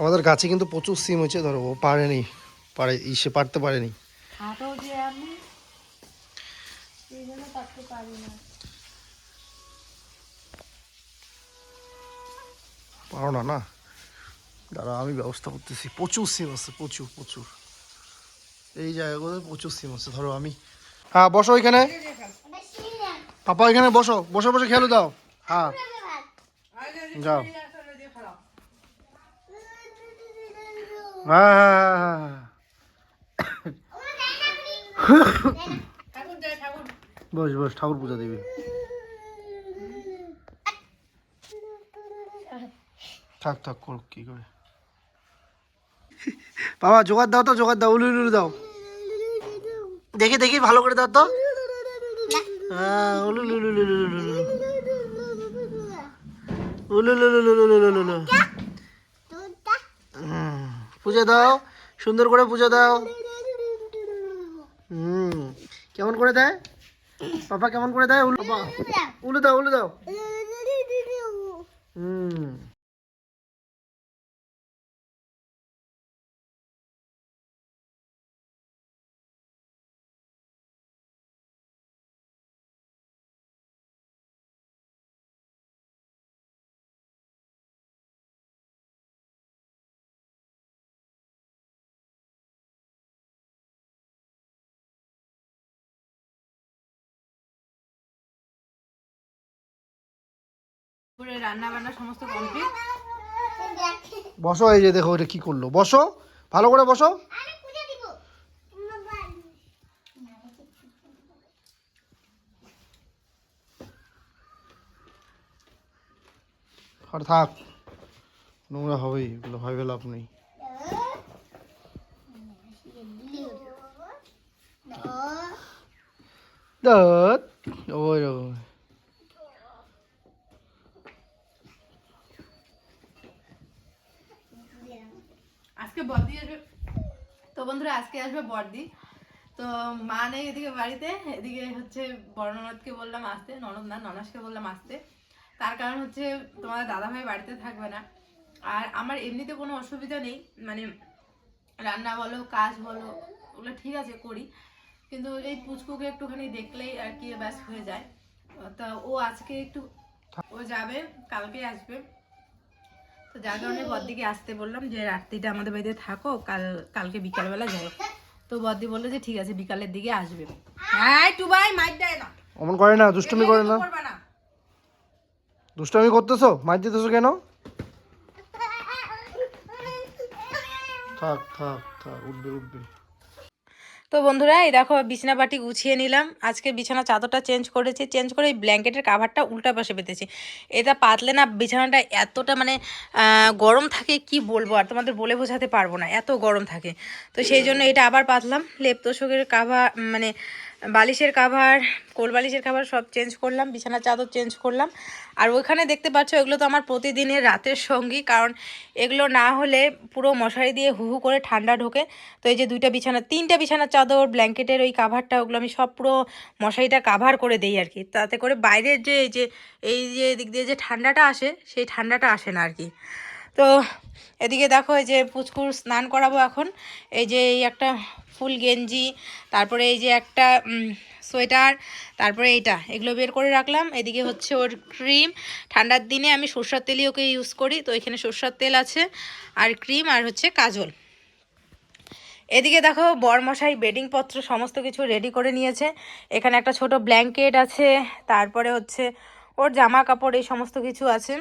আমাদের গাছে কিন্তু প্রচুর সিম হয়েছে ধরো ও পারেনি পারে ইসে পারতে পারেনি। পারি না। না দাঁড়া আমি ব্যবস্থা করতেছি। প্রচুর সিম আছে প্রচুর প্রচুর। এই জায়গাগুলোতে প্রচুর সিম আছে ধরো আমি। হ্যাঁ বসো এখানে। পাপা এখানে বসো বসে বসে খেলো দাও। হ্যাঁ। যাও হ্যাঁ হ্যাঁ হ্যাঁ, হ্যাঁ ঠাকুর জয় ঠাকুর বস বস ঠাকুর পূজা দিবি থাক থাক করুক কি করে বাবা জোগাড় দাও তো জোগাড় দাও উলু উলু দাও দেখি দেখি ভালো করে দাও তো হ্যাঁ উলু উলু উলু উলু উলু উলু উলু উলু উলু উলু উলু হুম, পুজো দাও সুন্দর করে পুজো দাও। হুম কেমন করে দেয়? পাপা কেমন করে দেয়? উলু পাপা উলু দাও। উলু দাও। হুম। রান্না বান্না সমস্ত কমপ্লিট বসো এই যে দেখো এটা কি করল। বসো ভালো করে বসো। আর থাক নোংরা হবেই এগুলো ভাবে লাভ নেই। ওই ওই আজকে বর্দি আসবে। তো বন্ধুরা, আজকে আসবে বর্দি। তো মা নেই এদিকে বাড়িতে, এদিকে হচ্ছে বড় ননদকে বললাম আসতে, ননদ না, ননাসকে বললাম আসতে। তার কারণ হচ্ছে তোমার দাদাভাই বাড়িতে থাকবে না। আর আমার এমনিতে কোনো অসুবিধা নেই মানে রান্না বলো, কাজ বলো, ওগুলো ঠিক আছে, করি। কিন্তু এই পুচকুকে একটুখানি দেখলেই আর কি ব্যাস হয়ে যায়। তা ও আজকে একটু, ও যাবে কালকে আসবে। তো যার কারণে বদ্দিকে আসতে বললাম যে রাত্রিটা আমাদের বাড়িতে থাকো কাল কালকে বিকালবেলা যাই তো বদ্দি বলল যে ঠিক আছে বিকালের দিকে আসবে। হ্যাঁ টুবাই মাইর দেয় না। অমন করে না দুষ্টুমি করে না। দুষ্টুমি করতেছো? মার দিতেছো কেন? থাক থাক থাক উঠবে উঠবে। তো বন্ধুরা, এই দেখো বিছানা পাটি গুছিয়ে নিলাম। আজকে বিছানা চাদরটা চেঞ্জ করেছি চেঞ্জ করে এই ব্ল্যাঙ্কেটের কাভারটা উল্টা পাশে পেতেছি এটা পাতলে না বিছানাটা এতটা মানে গরম থাকে কি বলব আর তোমাদের বলে বোঝাতে পারব না, এত গরম থাকে। তো সেই জন্য এটা আবার পাতলাম। লেপ তোষকের কাভার মানে বালিশের কাভার কোল বালিশের কাভার সব চেঞ্জ করলাম, বিছানার চাদর চেঞ্জ করলাম। আর ওইখানে দেখতে পাচ্ছ, এগুলো তো আমার প্রতিদিনের রাতের সঙ্গী, কারণ এগুলো না হলে পুরো মশারি দিয়ে হু হু করে ঠান্ডা ঢোকে। তো এই যে দুইটা বিছানা, তিনটা বিছানার চাদর, ব্ল্যাঙ্কেটের ওই কাভারটা ওগুলো আমি সব পুরো মশারিটা কাভার করে দেই আর কি। তাতে করে বাইরের যে, এই যে এই যে দিক দিয়ে যে ঠান্ডাটা আসে, সেই ঠান্ডাটা আসে না আর কি। তো এদিকে দেখো এই যে পুচকুর স্নান করাবো এখন। এই যে এই একটা ফুল গেঞ্জি, তারপরে এই যে একটা সোয়েটার, তারপরে এইটা, এগুলো বের করে রাখলাম। এদিকে হচ্ছে ওর ক্রিম। ঠান্ডার দিনে আমি সর্ষার তেলই ওকে ইউজ করি, তো এখানে সর্ষার তেল আছে আর ক্রিম আর হচ্ছে কাজল। এদিকে দেখো বরমশাই বেডিং পত্র সমস্ত কিছু রেডি করে নিয়েছে। এখানে একটা ছোট ব্ল্যাঙ্কেট আছে, তারপরে হচ্ছে ওর জামা কাপড় এই সমস্ত কিছু আছে।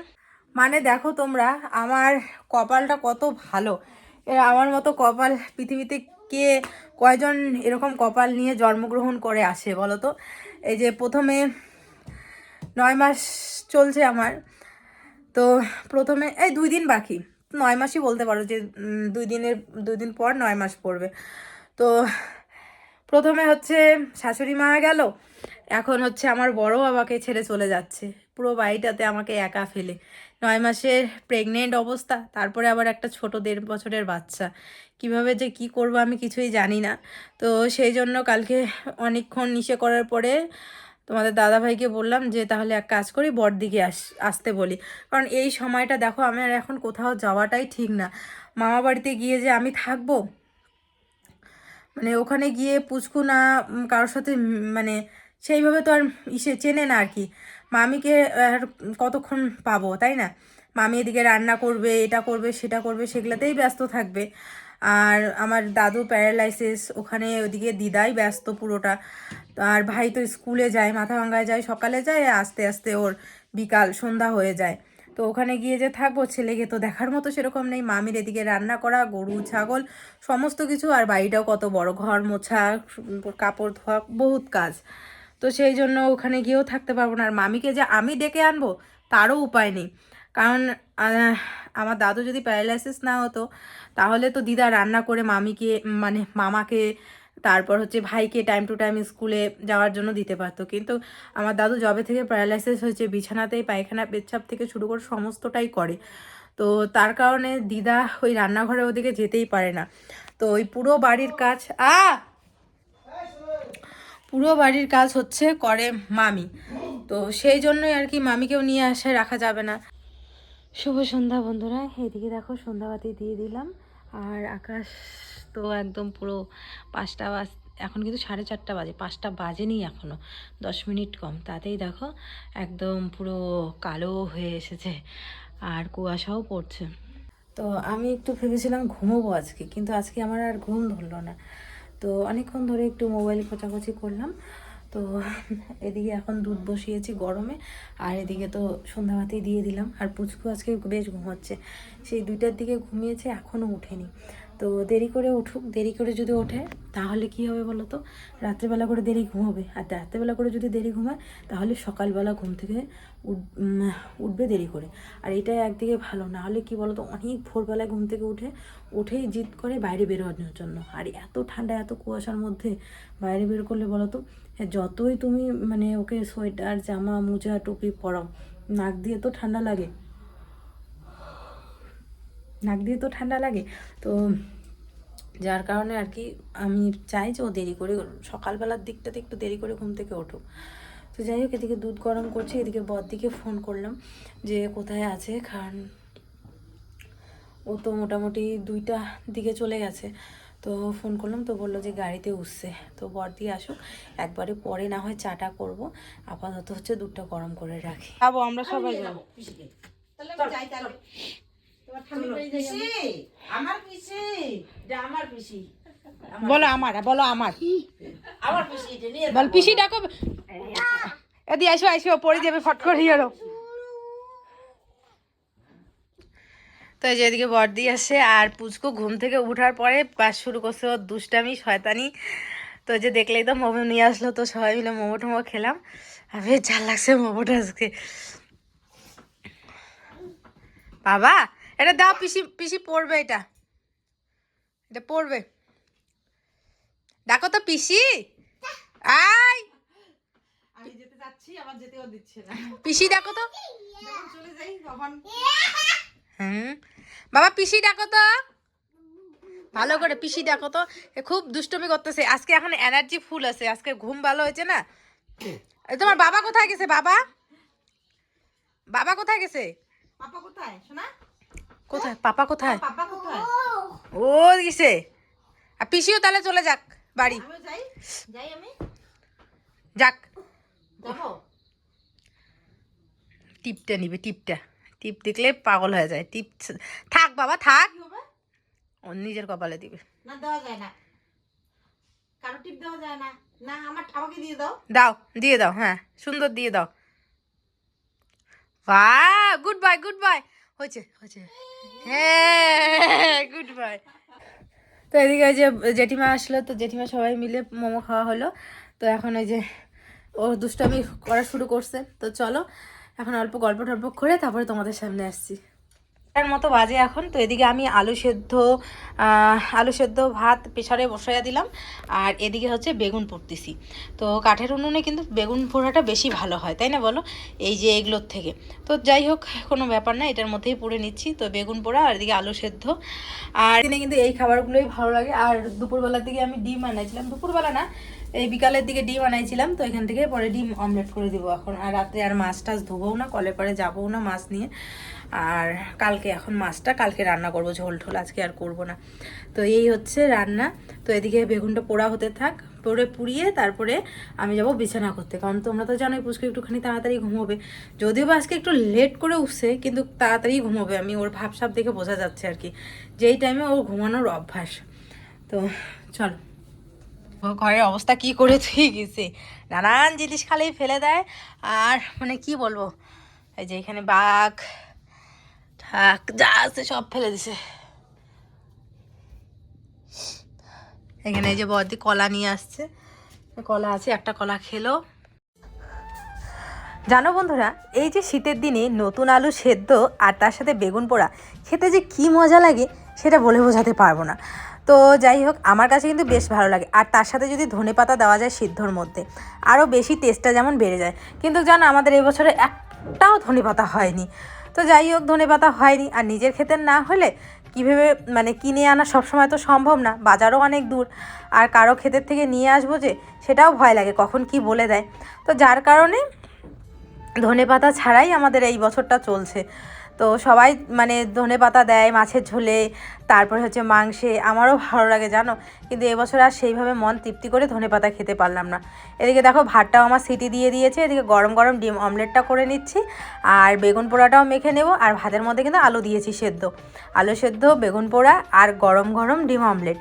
মানে দেখো তোমরা, আমার কপালটা কত ভালো। আমার মতো কপাল পৃথিবীতে কে কয়জন এরকম কপাল নিয়ে জন্মগ্রহণ করে আসে বলো তো? এই যে প্রথমে নয় মাস চলছে আমার। তো প্রথমে, এই দুই দিন বাকি। নয় মাসই বলতে পারো যে দুই দিনের, দুই দিন পর নয় মাস পড়বে। তো প্রথমে হচ্ছে শাশুড়ি মা গেল। এখন হচ্ছে আমার বড় বাবাকে ছেড়ে চলে যাচ্ছে। পুরো বাড়িটাতে আমাকে একা ফেলে। নয় মাসের প্রেগনেন্ট অবস্থা, তারপরে আবার একটা ছোট দেড় বছরের বাচ্চা। কীভাবে যে কি করব আমি কিছুই জানি না। তো সেই জন্য কালকে অনেকক্ষণ নিশে করার পরে তোমাদের দাদাভাইকে বললাম যে, তাহলে এক কাজ করি, বড়দিকে আস, আসতে বলি। কারণ এই সময়টা দেখো আমার এখন কোথাও যাওয়াটাই ঠিক না। মামা বাড়িতে গিয়ে যে আমি থাকব মানে ওখানে গিয়ে পুচকু না কারোর সাথে মানে সেইভাবে তো আর ইসে চেনে না আর কি। মামিকে আর কতক্ষণ পাবো, তাই না? মামি এদিকে রান্না করবে, এটা করবে, সেটা করবে, সেগুলোতেই ব্যস্ত থাকবে। আর আমার দাদু প্যারালাইসিস, ওখানে ওদিকে দিদাই ব্যস্ত পুরোটা। আর ভাই তো স্কুলে যায়, মাথা ভাঙ্গায় যায়, সকালে যায়, আস্তে আস্তে ওর বিকাল, সন্ধ্যা হয়ে যায়। তো ওখানে গিয়ে যে থাকব, ছেলেকে তো দেখার মতো সেরকম নেই। মামির এদিকে রান্না করা, গরু, ছাগল, সমস্ত কিছু, আর বাড়িটাও কত বড়, ঘর মোছা, কাপড় ধোয়া, বহুত কাজ। তো সেই জন্য ওখানে গিয়েও থাকতে পারব না। আর মামিকে যে আমি ডেকে আনব, তারও উপায় নেই। কারণ আমার দাদু যদি প্যারালাইসিস না হতো, তাহলে তো দিদা রান্না করে মামিকে মানে মামাকে, তারপর হচ্ছে ভাইকে টাইম টু টাইম স্কুলে যাওয়ার জন্য দিতে পারতো। কিন্তু আমার দাদু জবে থেকে প্যারালাইসিস হয়েছে, বিছানাতেই পায়খানা, পেচ্ছাপ থেকে শুরু করে সমস্তটাই করে। তো তার কারণে দিদা ওই রান্নাঘরে ওদিকে যেতেই পারে না। তো ওই পুরো বাড়ির কাজ আ পুরো বাড়ির কাজ হচ্ছে করে মামি। তো সেই জন্যই আর কি মামিকেও নিয়ে আসে রাখা যাবে না। শুভ সন্ধ্যা বন্ধুরা, এদিকে দেখো সন্ধ্যাবাতি দিয়ে দিলাম। আর আকাশ তো একদম পুরো পাঁচটা বাজ, এখন কিন্তু সাড়ে চারটা বাজে, পাঁচটা বাজেনি এখনও দশ মিনিট কম। তাতেই দেখো একদম পুরো কালো হয়ে এসেছে আর কুয়াশাও পড়ছে। তো আমি একটু ভেবেছিলাম ঘুমোবো আজকে, কিন্তু আজকে আমার আর ঘুম ধরলো না। তো অনেকক্ষণ ধরে একটু মোবাইল খোঁচাখুচি করলাম। তো এদিকে এখন দুধ বসিয়েছি গরমে, আর এদিকে তো সন্ধ্যাবাতি দিয়ে দিলাম। আর পুচকু আজকে বেশ ঘুমাচ্ছে। সেই দুইটার দিকে ঘুমিয়েছে এখনও উঠেনি। তো দেরি করে উঠুক দেরি করে যদি ওঠে তাহলে কি হবে বলো তো রাত্রেবেলা করে দেরি ঘুমাবে। আর রাত্রেবেলা করে যদি দেরি ঘুমায় তাহলে সকালবেলা ঘুম থেকে উঠ- উঠবে দেরি করে। আর এটা একদিকে ভালো না হলে কি বলতো অনেক ভোরবেলায় ঘুম থেকে উঠে উঠেই জিদ করে বাইরে বেরোনোর জন্য। আর এত ঠান্ডা এত কুয়াশার মধ্যে বাইরে বের করলে বলো তো হ্যাঁ, যতই তুমি মানে ওকে সোয়েটার জামা মোজা টুপি পরাও নাক দিয়ে তো ঠান্ডা লাগে। নাক দিয়ে তো ঠান্ডা লাগে। তো যার কারণে আর কি আমি চাই যে ও দেরি করে সকালবেলার দিকটাতে একটু দেরি করে ঘুম থেকে ওঠুক তো যাই হোক এদিকে দুধ গরম করছি এদিকে বরদিকে ফোন করলাম যে কোথায় আছে কারণ ও তো মোটামুটি দুইটা দিকে চলে গেছে। তো ফোন করলাম তো বলল যে গাড়িতে উঠছে। তো বর্দি আসুক একবারে পরে না হয় চাটা করব। আপাতত হচ্ছে দুধটা গরম করে রাখি। খাব আমরা সবাই যাব। আমার পিসি? আমার পিসি। বলো আমার বলো আমার। আমার পিসি বল পিসি ডাকো। এদি আসো আসো পড়ে যাবে ফট করে এলো তো এই যে এদিকে বর্দি আসে আর পুচকু ঘুম থেকে উঠার পরে পাশ শুরু করছে ওর দুষ্টামি শয়তানি। তো যে দেখলেই তো মোমো নিয়ে আসলো তো সবাই মিলে মোমো টোমো খেলাম। আর বেশ ঝাল লাগছে মোমোটা আজকে। বাবা এটা দাও পিসি পিসি পড়বে এটা। এটা পড়বে ডাকো তো পিসি। আয়। আমি যেতে যাচ্ছি আমার যেতেও দিচ্ছে না। পিসি ডাকো তো। চলে যাই তখন হুম। বাবা পিসি ডাকো তো। ভালো করে পিসি ডাকো তো। এ খুব দুষ্টমি করতেছে। আজকে এখন এনার্জি ফুল আছে। আজকে ঘুম ভালো হয়েছে না? তোমার বাবা কোথায় গেছে বাবা? বাবা কোথায় গেছে? পাপা কোথায়? শোনা কোথায়? পাপা কোথায়? পাপা কোথায়? ও গেছে আর পিসিও তাহলে চলে যাক বাড়ি। যাই যাই আমি। যাক। টিপটা নিবে টিপটা। টিপ দেখলে পাগল হয়ে যায়। টিপ থাক বাবা থাক। নিজের কপালে দিবে। না দেওয়া যায় না। কারও টিপ দেওয়া যায় না। না আমার আমাকে দিয়ে দাও। দাও দিয়ে দাও হ্যাঁ। সুন্দর দিয়ে দাও। বা গুড বাই গুড বাই হয়েছে হয়েছে। হ্যাঁ গুড বাই তো এদিকে যে জেঠিমা আসলো, তো জেঠিমা সবাই মিলে মোমো খাওয়া হলো। তো এখন ওই যে ও দুষ্টামি করা শুরু করছে। তো চলো, এখন অল্প গল্প টল্প করে তারপরে তোমাদের সামনে আসছি। তার মতো বাজে এখন, তো এদিকে আমি আলু সেদ্ধ আলু সেদ্ধ ভাত প্রেশারে বসাইয়া দিলাম, আর এদিকে হচ্ছে বেগুন পুড়তেছি তো কাঠের উনুনে কিন্তু বেগুন পোড়াটা বেশি ভালো হয়, তাই না বলো? এই যে এগুলোর থেকে। তো যাই হোক, কোনো ব্যাপার না, এটার মধ্যেই পুড়ে নিচ্ছি। তো বেগুন পোড়া আর এদিকে আলু সেদ্ধ। আর দিনে কিন্তু এই খাবারগুলোই ভালো লাগে। আর দুপুরবেলার দিকে আমি ডিম বানাইছিলাম দুপুরবেলা না এই বিকালের দিকে ডিম আনাইছিলাম, তো এখান থেকে পরে ডিম অমলেট করে দিব এখন। আর রাত্রে আর মাছ টাছ ধোবও না কলে পরে যাবও না মাছ নিয়ে। আর কালকে এখন মাছটা, কালকে রান্না করব, ঝোল ঠোল আজকে আর করব না। তো এই হচ্ছে রান্না। তো এদিকে বেগুনটা পোড়া হতে থাক পরে পুড়িয়ে তারপরে আমি যাব বিছানা করতে। কারণ তোমরা তো জানোই পুষ্কর একটুখানি তাড়াতাড়ি ঘুমোবে। যদিও বা আজকে একটু লেট করে উঠছে, কিন্তু তাড়াতাড়ি ঘুমোবে। আমি ওর ভাবসাব দেখে বোঝা যাচ্ছে আর কি। যেই টাইমে ওর ঘুমানোর অভ্যাস। তো চলো। ঘরের অবস্থা কি করে থুই গেছে? নানান জিনিস খালেই ফেলে দেয়। আর মানে কি বলব? এই যে এখানে বাঘ ঠাক যা আছে সব ফেলে দিছে। এখানে এই যে বদি কলা নিয়ে আসছে। কলা আছে, একটা কলা খেলো। জানো বন্ধুরা, এই যে শীতের দিনে নতুন আলু সেদ্ধ আর তার সাথে বেগুন পোড়া, খেতে যে কি মজা লাগে, সেটা বলে বোঝাতে পারব না। তো যাই হোক, আমার কাছে কিন্তু বেশ ভালো লাগে। আর তার সাথে যদি ধনে পাতা দেওয়া যায় সিদ্ধর মধ্যে, আরও বেশি টেস্টটা যেমন বেড়ে যায়। কিন্তু জানো, আমাদের এই বছরে একটাও ধনে পাতা হয়নি। তো যাই হোক, ধনে পাতা হয়নি। আর নিজের খেতে না হলে কীভাবে মানে কিনে আনা সবসময় তো সম্ভব না, বাজারও অনেক দূর। আর কারও ক্ষেতের থেকে নিয়ে আসব যে, সেটাও ভয় লাগে, কখন কি বলে দেয়। তো যার কারণে ধনে পাতা ছাড়াই আমাদের এই বছরটা চলছে। তো সবাই মানে ধনে পাতা দেয়, মাছের ঝোলে, তারপরে হচ্ছে মাংসে। আমারও ভালো লাগে, জানো? কিন্তু এবছর আর সেইভাবে মন তৃপ্তি করে ধনে পাতা খেতে পারলাম না। এদিকে দেখো, ভাতটাও আমার সিটি দিয়ে দিয়েছে। এদিকে গরম গরম ডিম অমলেটটা করে নিচ্ছি। আর বেগুন পোড়াটাও মেখে নেব। আর ভাতের মধ্যে কিন্তু আলু দিয়েছি সেদ্ধ। আলু সেদ্ধ, বেগুন পোড়া আর গরম গরম ডিম অমলেট।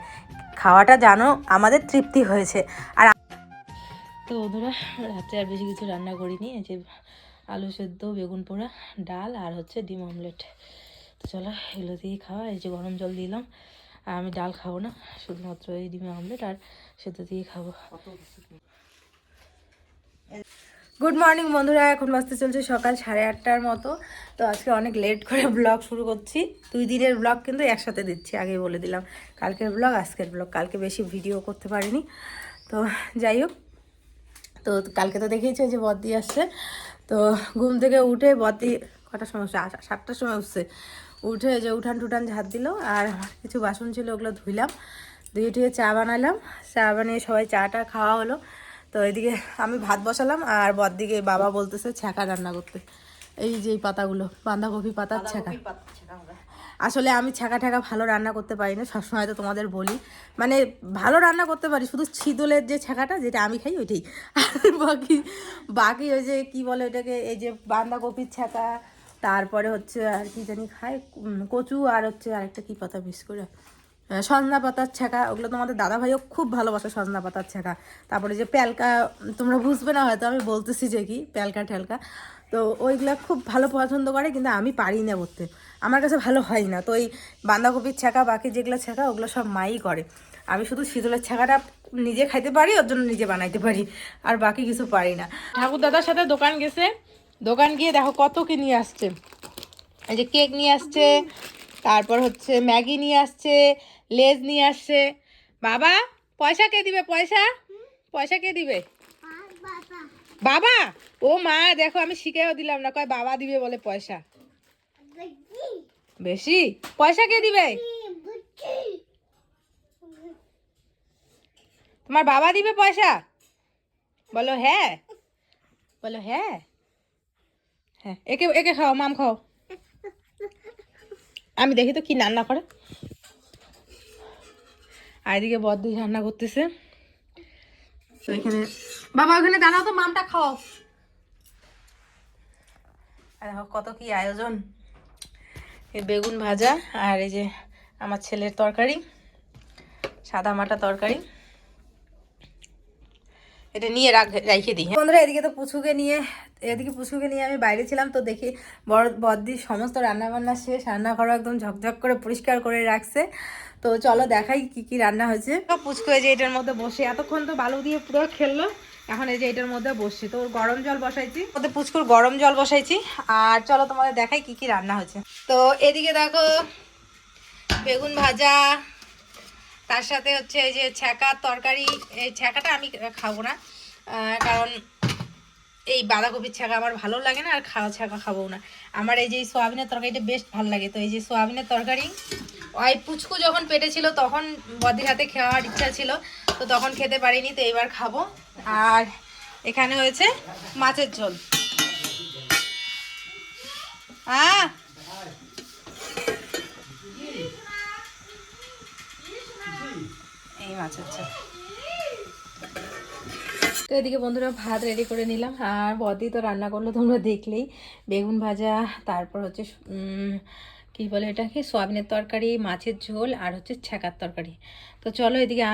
খাওয়াটা জানো, আমাদের তৃপ্তি হয়েছে। আর তো বন্ধুরা রাত্রে আর বেশি কিছু রান্না করিনি। যে আলু সেদ্ধ, বেগুন পোড়া, ডাল আর হচ্ছে ডিম অমলেট। তো চলো, এগুলো দিয়েই খাওয়া। এই যে গরম জল দিলাম। আর আমি ডাল খাব না, শুধুমাত্র এই ডিম অমলেট আর সেদ্ধ দিয়ে খাব। গুড মর্নিং বন্ধুরা, এখন বাজতে চলছে সকাল সাড়ে আটটার মতো। তো আজকে অনেক লেট করে ব্লগ শুরু করছি। দুই দিনের ব্লগ কিন্তু একসাথে দিচ্ছি, আগে বলে দিলাম। কালকের ব্লগ আজকের ব্লগ কালকে বেশি ভিডিও করতে পারিনি। তো যাই হোক তো কালকে তো দেখেইছো যে বদ্দি আসছে। তো ঘুম থেকে উঠে বদ্দি কটার সময় উঠছে? সাতটার সময় উঠছে। উঠে যে উঠান টুটান ঝাড় দিল আর কিছু বাসন ছিল ওগুলো ধুইলাম। ধুয়ে টুয়ে চা বানালাম। চা বানিয়ে সবাই চাটা খাওয়া হলো। তো এদিকে আমি ভাত বসালাম আর বদ্দিকে বাবা বলতেছে ছ্যাঁকা রান্না করতে। এই যে পাতাগুলো বাঁধাকপি পাতার ছ্যাঁকা। আসলে আমি ছাকা ঠাকা ভালো রান্না করতে পারি না সবসময় তো তোমাদের বলি। মানে ভালো রান্না করতে পারি, শুধু ছিদলের যে ছাকাটা যেটা আমি খাই ওইটাই। আর বাকি বাকি ওই যে কি বলে ওটাকে এই যে বাঁধাকপির ছাকা তারপরে হচ্ছে আর কি জানি খায় কচু আর হচ্ছে আরেকটা কি পাতা মিস করে সজনা পাতার ছাকা ওগুলো তোমাদের দাদা ভাইও খুব ভালোবাসে সজনা পাতার ছাকা তারপরে যে প্যালকা, তোমরা বুঝবে না হয়তো, আমি বলতেছি যে কি প্যালকা ঠ্যালকা তো ওইগুলো খুব ভালো পছন্দ করে, কিন্তু আমি পারি না করতে আমার কাছে ভালো হয় না। তো এই বাঁধাকপির ছাকা বাকি যেগুলো ছাকা ওগুলো সব মাই করে। আমি শুধু শীতলের ছাকাটা নিজে খাইতে পারি, ওর জন্য নিজে বানাইতে পারি, আর বাকি কিছু পারি না। ঠাকুর দাদার সাথে দোকান গেছে। দোকান গিয়ে দেখো কত কি নিয়ে আসছে। এই যে কেক নিয়ে আসছে, তারপর হচ্ছে ম্যাগি নিয়ে আসছে, লেজ নিয়ে আসছে। বাবা, পয়সা কে দিবে? পয়সা? পয়সা কে দিবে? বাবা! ও মা, দেখো আমি শিখেও দিলাম না, কয় বাবা দিবে বলে পয়সা। বেশি? পয়সা কে দিবে? তোমার বাবা দিবে পয়সা? বলো হ্যাঁ। বলো হ্যাঁ। হ্যাঁ একে একে খাও, মাম খাও। আমি দেখি তো কি রান্না করে। আর এদিকে রান্না করতেছে। তো এখানে বাবা, ওখানে দাঁড়াও তো, মামটা খাও আর কত কি আয়োজন। এই বেগুন ভাজা আর এই যে আমার ছেলের তরকারি, সাদা মাটা তরকারি। এটা নিয়ে রাখ দিই হ্যাঁ। বন্ধুরা, এদিকে তো পুচুকে নিয়ে, এদিকে পুচুকে নিয়ে আমি বাইরে ছিলাম, তো দেখি বড় বদ্দির সমস্ত রান্না বান্না শেষ রান্নাঘর একদম ঝকঝক করে পরিষ্কার করে রাখছে। তো চলো দেখাই কি কি রান্না হয়েছে। পুচকু এই যে এটার মধ্যে বসে, এতক্ষণ তো বালু দিয়ে পুরো খেললো, এখন এই যে এটার মধ্যে বসছি। তো গরম জল বসাইছি ওদের পুচকুর গরম জল বসাইছি, আর চলো তোমাদের দেখাই কি কি রান্না হয়েছে। তো এদিকে দেখো, বেগুন ভাজা তার সাথে হচ্ছে এই যে ছ্যাঁকার তরকারি, এই ছ্যাঁকাটা আমি খাব না কারণ এই বাঁধাকপির ছ্যাঁকা আমার ভালো লাগে না আর খাওয়া ছ্যাঁকা খাব না। আমার এই যে সোয়াবিনের তরকারিটা বেশ ভালো লাগে। তো এই যে সোয়াবিনের তরকারি, ওই পুচকু যখন পেটে ছিল তখন বদির হাতে খাওয়ার ইচ্ছা ছিল, তো তখন খেতে পারিনি, তো এবার খাব। আর এখানে হয়েছে মাছের ঝোল। আহ এই মাছ হচ্ছে তো এদিকে বন্ধুরা ভাত রেডি করে নিলাম। আর বদি তো রান্না করল, তোমরা দেখলেই। বেগুন ভাজা, তারপর হচ্ছে কি বলে এটাকে? সোয়াবিনের তরকারি, মাছের ঝোল, আর হচ্ছে ছ্যাঁকার তরকারি। তো চলো এদিকে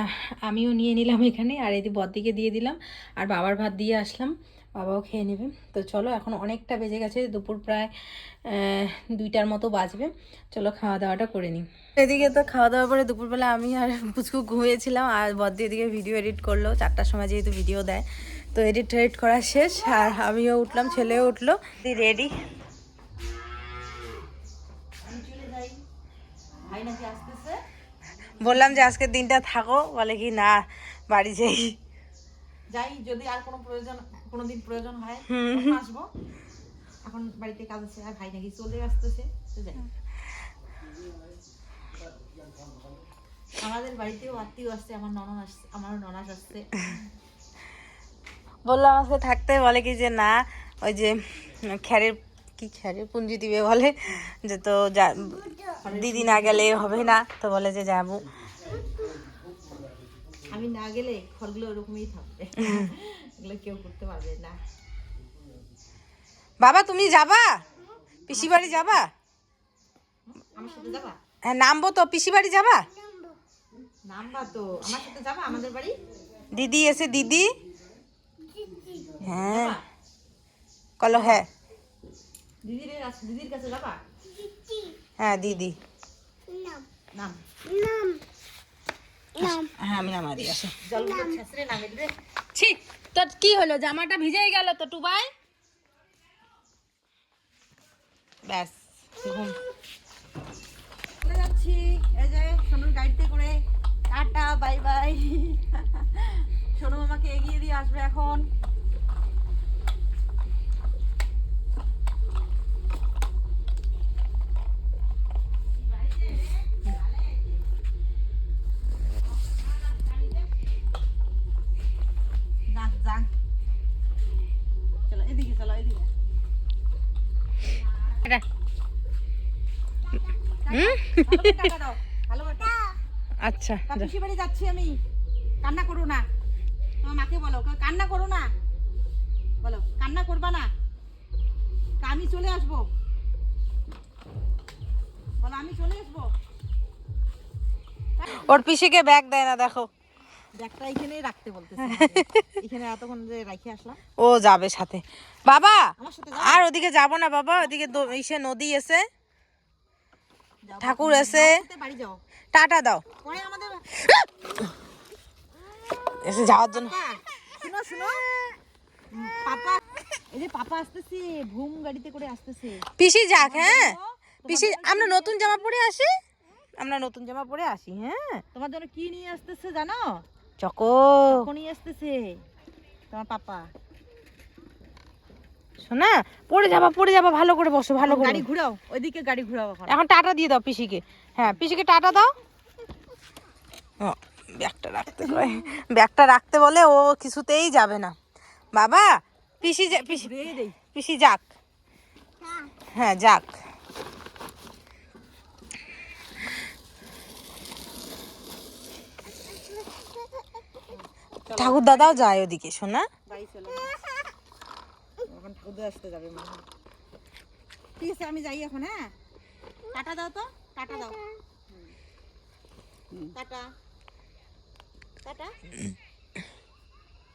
আমিও নিয়ে নিলাম এখানে। আর এদিকে বদিকে দিয়ে দিলাম। আর বাবার ভাত দিয়ে আসলাম। বাবাও খেয়ে নেবে। তো চলো, এখন অনেকটা বেজে গেছে, দুপুর প্রায় দুইটার মতো বাজবে। চলো খাওয়া দাওয়াটা করে নিই। এদিকে তো খাওয়া দাওয়ার পরে দুপুরবেলা আমি আর পুচকু ঘুমিয়েছিলাম, আর বদ্দি এদিকে ভিডিও এডিট করল, চারটার সময় যেহেতু ভিডিও দেয়। তো এডিট টেডিট করা শেষ, আর আমিও উঠলাম, ছেলেও উঠল। রেডি। বললাম যে আজকের দিনটা থাকো, বলে কি না, বাড়ি যাই। যাই, যদি আর কোনো প্রয়োজন কোনোদিন প্রয়োজন হয় আসব। এখন বাড়িতে কাজ আছে আর ভাই নাকি চলে আসতেছে যাই। আমাদের বাড়িতেও আত্মীয় আসছে আমার ননদ আসছে আমার ননাস আসছে। বললাম আজকে থাকতে বলে কি যে না ওই যে খ্যারের কি খ্যারের পুঞ্জি দিবে বলে যে তো যা দিদি না গেলে হবে না তো বলে যে যাব। আমি না গেলে খড়গুলো ওরকমই থাকবে। এগুলো কেউ করতে পারবে না। বাবা তুমি যাবা? পিসি বাড়ি যাবা? আমার সাথে যাবা? হ্যাঁ নামবো তো। পিসি বাড়ি যাবা? নামবা তো। আমার সাথে যাবা? আমাদের বাড়ি? দিদি এসে দিদি? হ্যাঁ। কলো হ্যাঁ। দিদির দিদির কাছে যাবা? হ্যাঁ দিদি। নাম। হ্যাঁ আমি নামা দিয়ে আসো। জলগুলো ছেঁচড়ে নামে দিবে। ছি। তোর কি হলো? জামাটা ভিজেই গেল তো, টুবাই? ব্যাস, ঘুম। চলে যাচ্ছি। এই যে সোনুর গাড়িতে করে। Tata, bye bye. সোনু আমাকে এগিয়ে দিয়ে আসবে এখন যাক, যাক। চলো এদিকে চলো এদিকে এটা ভালো করে টাটা দাও ভালো করে টাটা। আচ্ছা যা। পিসি বাড়ি যাচ্ছি আমি। কান্না করো না। তোমার মাকে বলো কান্না করো না। বলো কান্না করবা না। আমি চলে আসব। বলো আমি চলে আসব। ওর পিসিকে ব্যাগ দেয় না দেখো। ব্যাগটা এখানেই রাখতে বলতেছে এখানে এতক্ষণ যে রাখে আসলাম। ও যাবে সাথে। বাবা আর ওদিকে যাব না বাবা। ওদিকে ইসে নদী এসে। ঠাকুর যাও টাটা দাও। এসে যাওয়ার জন্য। শুনো শুনো। পাপা এই যে পাপা আসতেছে ভুম গাড়িতে করে আসতেছে। পিসি যাক হ্যাঁ? পিসি আমরা নতুন জামা পরে আসি? আমরা নতুন জামা পরে আসি হ্যাঁ? তোমার জন্য কি নিয়ে আসতেছে জানো? চকো নিয়ে আসতেছে তোমার পাপা। শোনা? পরে যাবা পরে যাবা ভালো করে বসো ভালো করে। গাড়ি ঘুরাও ওইদিকে গাড়ি ঘুরাও এখন। এখন টাটা দিয়ে দাও পিসিকে। হ্যাঁ পিসিকে টাটা দাও। ব্যাগটা রাখতে কয় ব্যাগটা রাখতে বলে ও কিছুতেই যাবে না। বাবা পিসি পিসি পিসি যাক। হ্যাঁ যাক। ঠাকুর দাদাও যায় ওদিকে শোনা? ঠাকুর আসতে যাবে মনে হয়। ঠিক আছে আমি যাই এখন হ্যাঁ? টাটা দাও তো টাটা দাও। হুম। টাটা। টাটা।